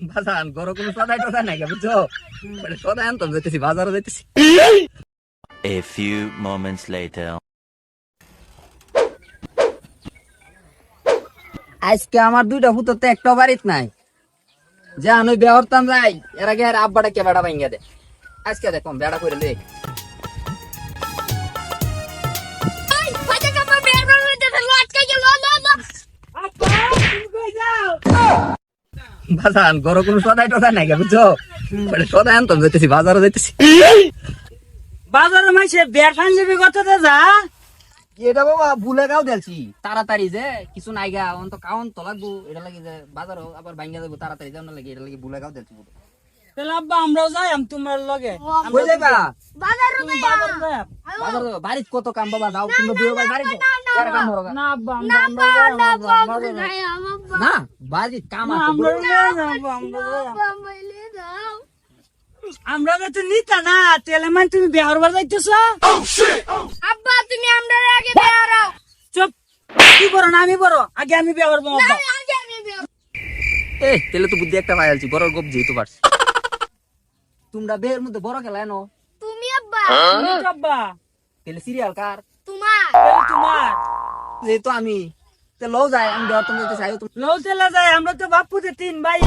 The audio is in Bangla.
বাজান গরো কোনো সদাই টদাই নাই বুঝছ? মানে সদাই আনতাম যেতেছি বাজারে যেতেছি A few moments later. আজকে আমার দুইটা ফুটো তো একটা বাড়িত নাই। যা আমি বেহরতাম যাই এর আগে আর আব্বাটা কে বেড়া ভাঙ্গা দে আজকে দেখো বেড়া করে লে বাজান গরো কোনো সদাই টদাই নাই বুঝছ? মানে সদাই আনতাম যাইতেছি বাজারে যাইতেছি। বাজারে মাসে বের পাঞ্জাবি কতটা যা? এটা বাবা ভুলে গাও দিলছি। তাড়াতাড়ি যে কিছু নাই গা অন্ত কাউন তো লাগবো এটা লাগে যে বাজারও আবার ভাঙ্গা যাব তাড়াতাড়ি যাও না লাগে এটা লাগে ভুলে গাও দিলছি তাহলে আব্বা আমরাও যাই আম তোমার লগে। কই যাইবা? বাজার বাজার বাড়িত কত কাম বাবা যাও তুমি দুই ভাই বাড়িতে? না আমরা। না কাম না, তো নিতা না তেলে মানে তুমি বিহার বার যাইতেছ? আব্বা তুমি আমরা আগে বেরাও চুপ। কি করো না আমি বড়। আগে আমি বিহার করব আব্বা আগে আমি বেরাও এ তেলে তো বুদ্ধি একটা পাইলছি বড় গপ যেহেতু পারছি। তোমরা বের মধ্যে বড় খেলা এনো। তুমি আব্বা। তুমি আব্বা। তেলে সিরিয়াল কার? যেহেতু আমি। লও যায়, আমি দেওয়ার তুমি চাই। তুমি লৌ তেলা যায়, আমরা তো বাপুতে তিন ভাই।